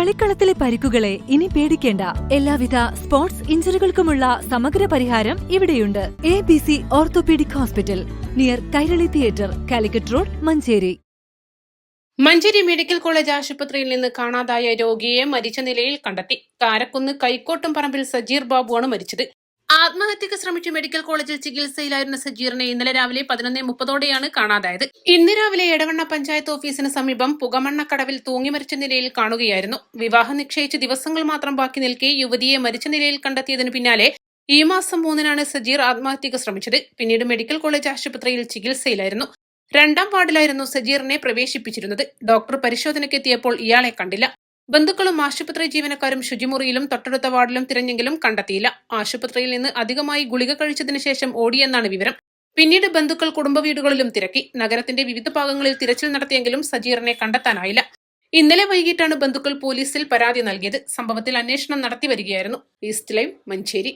കളിക്കളത്തിലെ പരിക്കുകളെ ഇനി പേടിക്കേണ്ട. എല്ലാവിധ സ്പോർട്സ് ഇഞ്ചുറികൾക്കുമുള്ള സമഗ്ര പരിഹാരം ഇവിടെയുണ്ട്. A B C orthopaedic hospital near Kairali theatre Calicut road Manjeri. Manjeri medical college ആശുപത്രിയിൽ നിന്ന് കാണാതായ രോഗിയെ മരിച്ച നിലയിൽ കണ്ടെത്തി. കാരക്കുന്ന് കൈക്കോട്ടും പറമ്പിൽ സജീർ ബാബുവാണ് മരിച്ചത്. ആത്മഹത്യക്ക് ശ്രമിച്ച് മെഡിക്കൽ കോളേജിൽ ചികിത്സയിലായിരുന്ന സജീറിനെ ഇന്നലെ രാവിലെ പതിനൊന്നേ മുപ്പതോടെയാണ് കാണാതായത്. ഇന്ന് രാവിലെ എടവണ്ണ പഞ്ചായത്ത് ഓഫീസിന് സമീപം പുകമണ്ണക്കടവിൽ തൂങ്ങി മരിച്ച നിലയിൽ കാണുകയായിരുന്നു. വിവാഹം നിശ്ചയിച്ച് ദിവസങ്ങൾ മാത്രം ബാക്കി നിൽക്കെ യുവതിയെ മരിച്ച നിലയിൽ കണ്ടെത്തിയതിനു പിന്നാലെ ഈ മാസം മൂന്നിനാണ് സജീർ ആത്മഹത്യക്ക് ശ്രമിച്ചത്. പിന്നീട് മെഡിക്കൽ കോളേജ് ആശുപത്രിയിൽ ചികിത്സയിലായിരുന്നു. രണ്ടാം വാർഡിലായിരുന്നു സജീറിനെ പ്രവേശിപ്പിച്ചിരുന്നത്. ഡോക്ടർ പരിശോധനയ്ക്കെത്തിയപ്പോൾ ഇയാളെ കണ്ടില്ല. ബന്ധുക്കളും ആശുപത്രി ജീവനക്കാരും ശുചിമുറിയിലും തൊട്ടടുത്ത വാർഡിലും തിരഞ്ഞെങ്കിലും കണ്ടെത്തിയില്ല. ആശുപത്രിയിൽ നിന്ന് അധികമായി ഗുളിക കഴിച്ചതിനു ശേഷം ഓടിയെന്നാണ് വിവരം. പിന്നീട് ബന്ധുക്കൾ കുടുംബ വീടുകളിലും തിരക്കി. നഗരത്തിന്റെ വിവിധ ഭാഗങ്ങളിൽ തിരച്ചിൽ നടത്തിയെങ്കിലും സജീറിനെ കണ്ടെത്താനായില്ല. ഇന്നലെ വൈകിട്ടാണ് ബന്ധുക്കൾ പോലീസിൽ പരാതി നൽകിയത്. സംഭവത്തിൽ അന്വേഷണം നടത്തി വരികയായിരുന്നു. East Live Manjeri.